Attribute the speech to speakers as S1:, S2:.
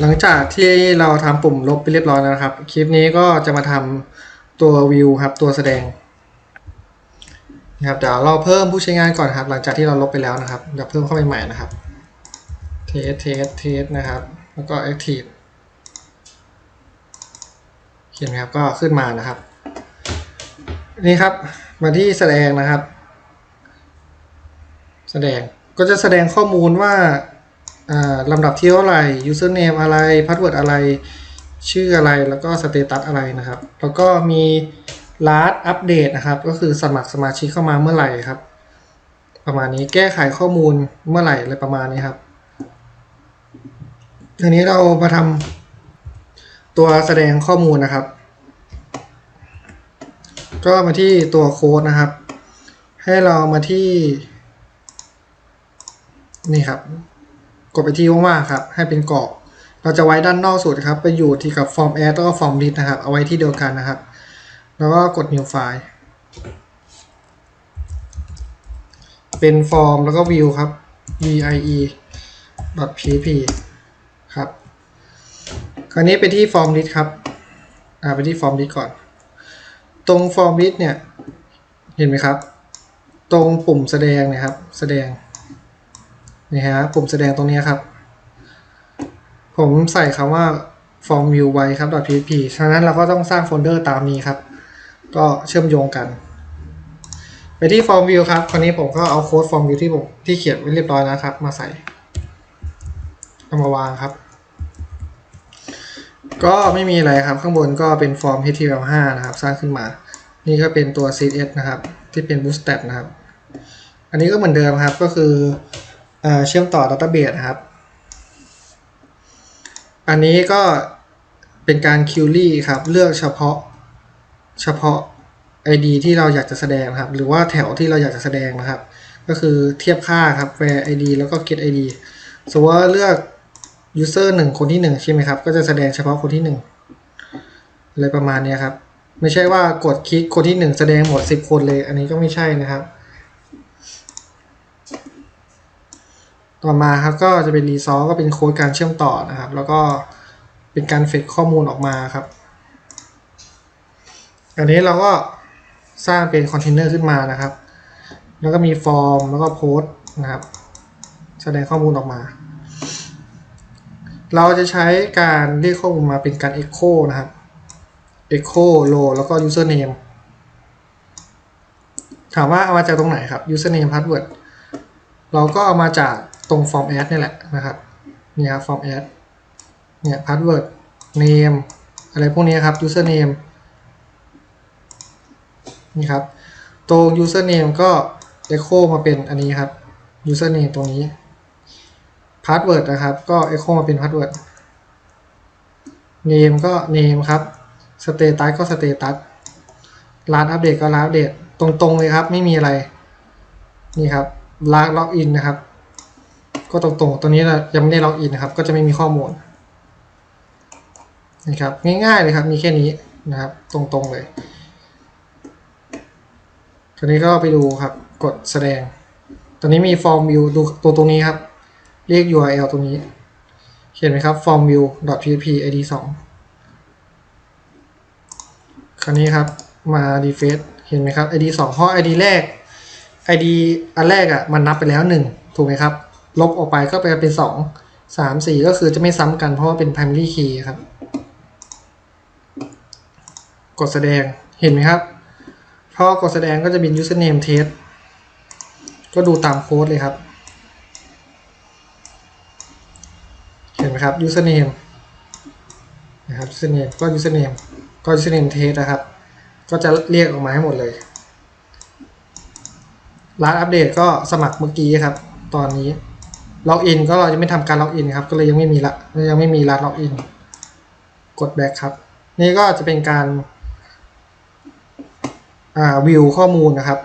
S1: หลังจากที่เราทำปุ่มลบไปเรียบร้อยแล้วนะครับ คลิปนี้ก็จะมาทำตัววิวครับตัวแสดงนะครับเดี๋ยวเราเพิ่มผู้ใช้งานก่อนครับ หลังจากที่เราลบไปแล้วนะครับเดี๋ยวเพิ่มเข้าไปใหม่นะครับเทสเทสเทสนะครับ แล้วก็ active เห็นไหมครับก็ขึ้นมานะครับ นี่ครับมาที่แสดงนะครับ แสดงก็จะแสดงข้อมูลว่า ลำดับที่เท่าไหร่ username อะไร password อะไร ชื่ออะไร แล้วก็ status อะไรนะครับ แล้วก็มี last update นะครับ ก็คือสมัครสมาชิกเข้ามาเมื่อไหร่ครับ ประมาณนี้ แก้ไขข้อมูลเมื่อไหร่อะไรประมาณนี้ครับ ทีนี้เรามาทำตัวแสดงข้อมูลนะครับ ก็มาที่ตัวโค้ดนะครับ ให้เรามาที่ นี่ครับ กดไปที่ว่างๆครับ ให้เป็นกรอบ เราจะไว้ด้านนอกสุดครับ ไปอยู่ที่กับ form add แล้วก็ form list นะครับ เอาไว้ที่เดียวกันนะครับ แล้วก็กด new file เป็น form แล้วก็ view ครับ vie .php ครับ คราวนี้ไปที่ form list ครับ อ่า ไปที่ form list ก่อน ตรง form list เนี่ย เห็นไหมครับ ตรงปุ่มแสดงนะครับ แสดง นี่ฮะปุ่มแสดงตรงนี้ครับ ผมใส่คำว่า form view ไว้ครับ .php ฉะนั้นเราก็ต้องสร้างโฟลเดอร์ตามนี้ครับ ก็เชื่อมโยงกัน ไปที่ form view ครับ คราวนี้ผมก็เอาโค้ด form view ที่ผมที่เขียนไว้เรียบร้อยแล้วครับ มาใส่เอามาวางครับ ก็ไม่มีอะไรครับ ข้างบนก็เป็นฟอร์ม HTML5 นะครับ สร้างขึ้นมา นี่ก็เป็นตัว CSS นะครับ ที่เป็น Bootstrap นะครับ อันนี้ก็เหมือนเดิมครับ ก็คือ เชื่อมต่อ Database นะครับ อันนี้ก็เป็นการ query ครับ เลือกเฉพาะเฉพาะ ID ที่เราอยากจะแสดงครับ หรือว่าแถวที่เราอยากจะแสดงนะครับ ก็คือเทียบค่าครับ where ID แล้วก็ get ID สมมติว่าเลือก user หนึ่งคนที่หนึ่งใช่ไหมครับ ก็จะแสดงเฉพาะคนที่หนึ่งอะไรประมาณนี้ครับ ไม่ใช่ว่ากดคลิกคนที่หนึ่งแสดงหมดสิบคนเลย อันนี้ก็ไม่ใช่นะครับ ต่อมาครับก็จะเป็น resource ก็เป็นโค้ดการเชื่อมต่อนะครับ แล้วก็เป็นการเฟดข้อมูลออกมาครับ อันนี้เราก็สร้างเป็นคอนเทนเนอร์ขึ้นมานะครับ แล้วก็มีฟอร์มแล้วก็โพสต์นะครับ แสดงข้อมูลออกมา เราจะใช้การเรียกข้อมูลมาเป็นการ echo นะครับ echo row แล้วก็ username ถามว่าเอามาจากตรงไหนครับ username password เราก็เอามาจาก ตรง form add นี่แหละนะครับเนี่ยครับ form add เนี่ย password name อะไรพวกนี้ครับ username นี่ครับ ตรง username ก็ echo มาเป็นอันนี้ครับ username ตรงนี้ password นะครับ ก็ echo มาเป็น password name ก็ name ครับ status ก็ status ร้านอัปเดตก็ร้านอัปเดตตรงๆเลยครับ ไม่มีอะไร นี่ครับลากล็อกอินนะครับ ก็ตรงๆ ตัวนี้เรายังไม่ได้ล็อกอินนะครับ ก็จะไม่มีข้อมูลนะครับง่ายๆเลยครับ มีแค่นี้นะครับ ตรงๆเลยตัวนี้ก็ไปดูครับ กดแสดง ตอนนี้มี form view ดูตัวตรงนี้ครับ เรียก URL ตรงนี้เห็นไหมครับ form view php id 2คราวนี้ครับ มา deface เห็นไหมครับ id 2เพราะ id แรก id อันแรกอะ มันนับไปแล้ว 1 ถูกไหมครับ ลบออกไปก็ไปเป็น2 3 4ก็คือจะไม่ซ้ำกันเพราะว่าเป็น primary key ครับ กดแสดงเห็นไหมครับพอกดแสดงก็จะเป็น username test ก็ดูตามโค้ดเลยครับ เห็นไหมครับ username นะครับ username ก็ username ก็ username test นะครับ ก็จะเรียกออกมาให้หมดเลยร้านอัปเดตก็สมัครเมื่อกี้ครับ ตอนนี้ ล็อกอินก็เราจะไม่ทำการล็อกอินครับ ก็เลยยังไม่มีละยังไม่มีรหัสล็อกอิน กดแบ็กครับ นี่ก็จะเป็นการอ่าวิวข้อมูลนะครับ